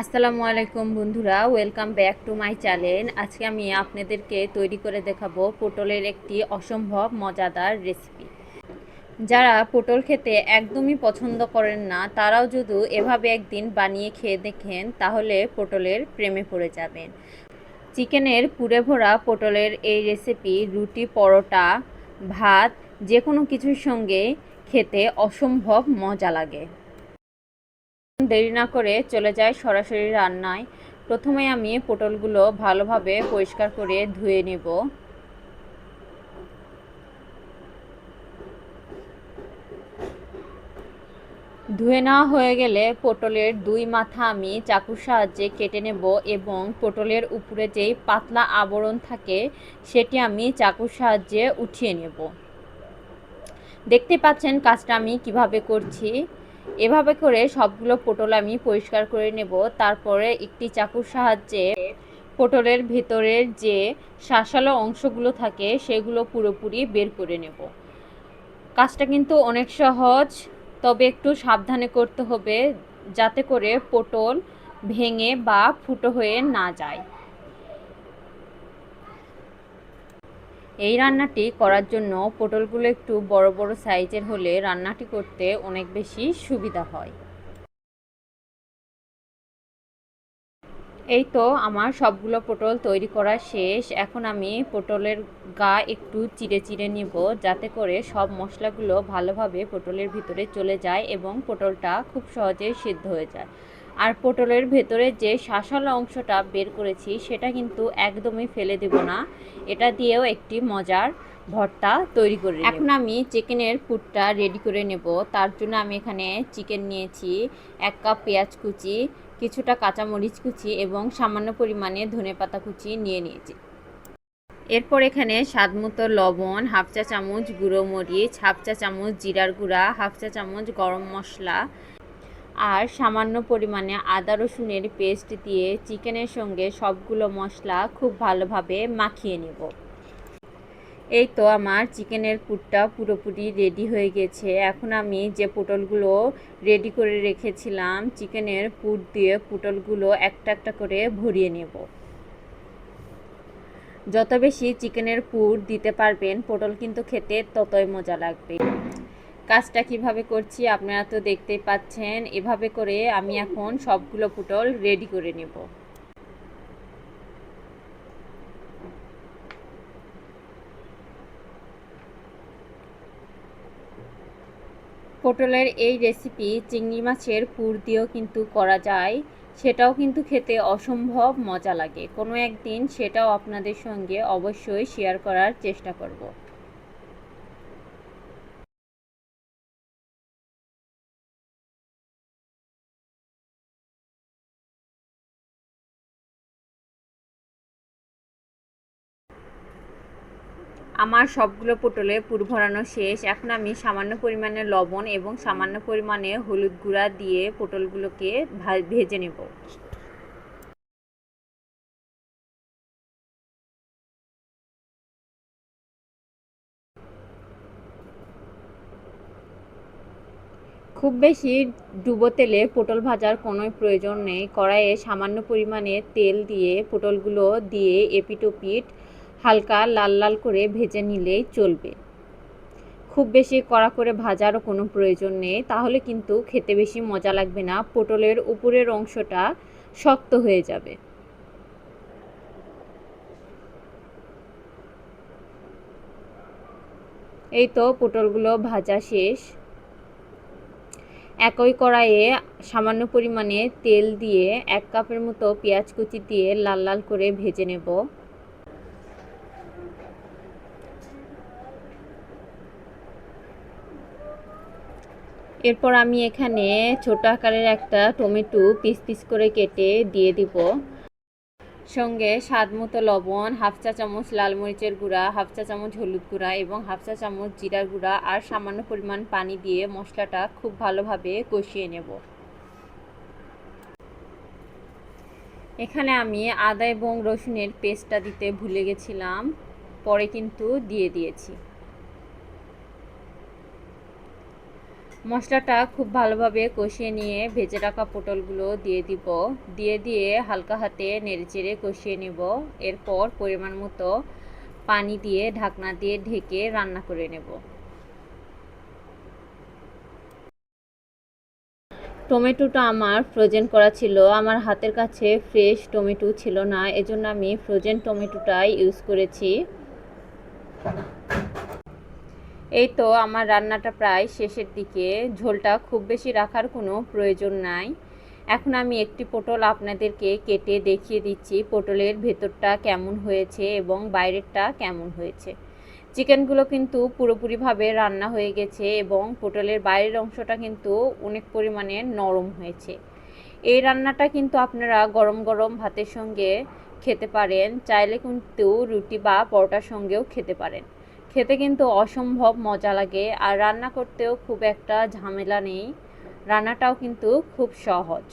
আসসালামু আলাইকুম বন্ধুরা welcome back to my channel আজকে আমি আপনাদেরকে তৈরি করে দেখাবো পটলের একটি অসম্ভব মজাদার রেসিপি যারা পটল খেতে একদমই পছন্দ করেন না, তারাও যদি এভাবে একদিন বানিয়ে খেয়ে দেখেন, তাহলে পটলের প্রেমে পড়ে যাবেন। চিকেনের পুরে ভরা পটলের এই রেসিপি রুটি, পরোটা, ভাত যে কোনো কিছুর সঙ্গে খেতে অসম্ভব মজা লাগে। দেরি না করে চলে যায় সরাসরি রান্নায়। প্রথমে আমি পটলগুলো ভালোভাবে পরিষ্কার করে ধুয়ে নেব। ধুয়ে নেওয়া হয়ে গেলে পটলের দুই মাথা আমি চাকুর সাহায্যে কেটে নেব এবং পটলের উপরে যেই পাতলা আবরণ থাকে সেটি আমি চাকুর সাহায্যে উঠিয়ে নেব। দেখতে পাচ্ছেন কাজটা আমি কীভাবে করছি? এভাবে করে সবগুলো পটল আমি পরিষ্কার করে নেব। তারপরে একটি চাকুর সাহায্যে পটলের ভেতরের যে শাঁসালো অংশগুলো থাকে, সেগুলো পুরোপুরি বের করে নেব। কাজটা কিন্তু অনেক সহজ, তবে একটু সাবধানে করতে হবে যাতে করে পটল ভেঙে বা ফুটো হয়ে না যায়। এই রান্নাটি করার জন্য পটলগুলো একটু বড় বড় সাইজের হলে রান্নাটি করতে অনেক বেশি সুবিধা হয়। এই তো আমার সবগুলো পটল তৈরি করা শেষ। এখন আমি পটলের গা একটু চিড়ে চিড়ে নিব যাতে করে সব মশলাগুলো ভালোভাবে পটলের ভিতরে চলে যায় এবং পটলটা খুব সহজেই সিদ্ধ হয়ে যায়। আর পটলের ভেতরে যে শাঁসালো অংশটা বের করেছি, সেটা কিন্তু একদমই ফেলে দেব না। এটা দিয়েও একটি মজার ভর্তা তৈরি করে এখন আমি চিকেনের পুরটা রেডি করে নেব। তার জন্য আমি এখানে চিকেন নিয়েছি এক কাপ পেঁয়াজ কুচি, কিছুটা কাঁচামরিচ কুচি এবং সামান্য পরিমাণে ধনে পাতা কুচি নিয়ে নিয়েছি। এরপর এখানে স্বাদমতো লবণ, হাফ চা চামচ গুঁড়ো মরিচ, হাফ চা চামচ জিরার গুঁড়া, হাফ চা চামচ গরম মশলা আর সামান্য পরিমাণে আদা, রসুনের পেস্ট দিয়ে চিকেনের সঙ্গে সবগুলো মশলা খুব ভালোভাবে মাখিয়ে নেব। এই তো আমার চিকেনের পুরটা পুরোপুরি রেডি হয়ে গেছে। এখন আমি যে পটলগুলো রেডি করে রেখেছিলাম, চিকেনের পুর দিয়ে পটলগুলো একটা একটা করে ভরিয়ে নেব। যত বেশি চিকেনের পুর দিতে পারবেন, পটল কিন্তু খেতে ততই মজা লাগবে। কাজটা কীভাবে করছি আপনারা তো দেখতেই পাচ্ছেন। এভাবে করে আমি এখন সবগুলো পুটল রেডি করে নেব। পটলের এই রেসিপি চিংড়ি মাছের পুর দিয়েও কিন্তু করা যায়। সেটাও কিন্তু খেতে অসম্ভব মজা লাগে। কোনো একদিন সেটাও আপনাদের সঙ্গে অবশ্যই শেয়ার করার চেষ্টা করব। আমার সবগুলো পটলে পুর ভরানো শেষ। এখন আমি সামান্য পরিমাণে লবণ এবং সামান্য পরিমাণে হলুদ গুঁড়া দিয়ে পটলগুলোকে ভেজে নেব। খুব বেশি ডুবো তেলে পটল ভাজার কোনো প্রয়োজন নেই। কড়াইয়ে সামান্য পরিমাণে তেল দিয়ে পটলগুলো দিয়ে এপিটোপিট হালকা লাল লাল করে ভেজে নিলেই চলবে। খুব বেশি কড়া করে ভাজারও কোনো প্রয়োজন নেই, তাহলে কিন্তু খেতে বেশি মজা লাগবে না, পটলের উপরের অংশটা শক্ত হয়ে যাবে। এই তো পটলগুলো ভাজা শেষ। একই কড়াইয়ে সামান্য পরিমাণে তেল দিয়ে এক কাপের মতো পেঁয়াজ কুচি দিয়ে লাল লাল করে ভেজে নেব। এরপর আমি এখানে ছোট আকারের একটা টমেটো পিস পিস করে কেটে দিয়ে দিব। সঙ্গে স্বাদ মতো লবণ, হাফ চা চামচ লাল মরিচের গুঁড়া, হাফ চা চামচ হলুদ গুঁড়া এবং হাফ চা চামচ জিরার গুঁড়া আর সামান্য পরিমাণ পানি দিয়ে মশলাটা খুব ভালোভাবে কষিয়ে নেব। এখানে আমি আদা এবং রসুনের পেস্টটা দিতে ভুলে গেছিলাম, পরে কিন্তু দিয়ে দিয়েছি। মশলাটা খুব ভালোভাবে কষিয়ে নিয়ে ভেজে রাখা পটলগুলো দিয়ে দিব। দিয়ে দিয়ে হালকা হাতে নেড়েচেড়ে কষিয়ে নেব। এরপর পরিমাণ মতো পানি দিয়ে ঢাকনা দিয়ে ঢেকে রান্না করে নেব। টমেটোটা আমার ফ্রোজেন করা ছিল। আমার হাতের কাছে ফ্রেশ টমেটো ছিল না। এজন্য আমি ফ্রোজেন টমেটোটাই ইউজ করেছি। এই তো আমার রান্নাটা প্রায় শেষের দিকে। ঝোলটা খুব বেশি রাখার কোনো প্রয়োজন নাই। এখন আমি একটি পটল আপনাদেরকে কেটে দেখিয়ে দিচ্ছি, পটলের ভেতরটা কেমন হয়েছে এবং বাইরেরটা কেমন হয়েছে। চিকেনগুলো কিন্তু পুরোপুরিভাবে রান্না হয়ে গেছে এবং পটলের বাইরের অংশটা কিন্তু অনেক পরিমাণে নরম হয়েছে। এই রান্নাটা কিন্তু আপনারা গরম গরম ভাতের সঙ্গে খেতে পারেন, চাইলে কিন্তু রুটি বা পরোটার সঙ্গেও খেতে পারেন। খেতে কিন্তু অসম্ভব মজা লাগে, আর রান্না করতেও খুব একটা ঝামেলা নেই। রান্নাটাও কিন্তু খুব সহজ।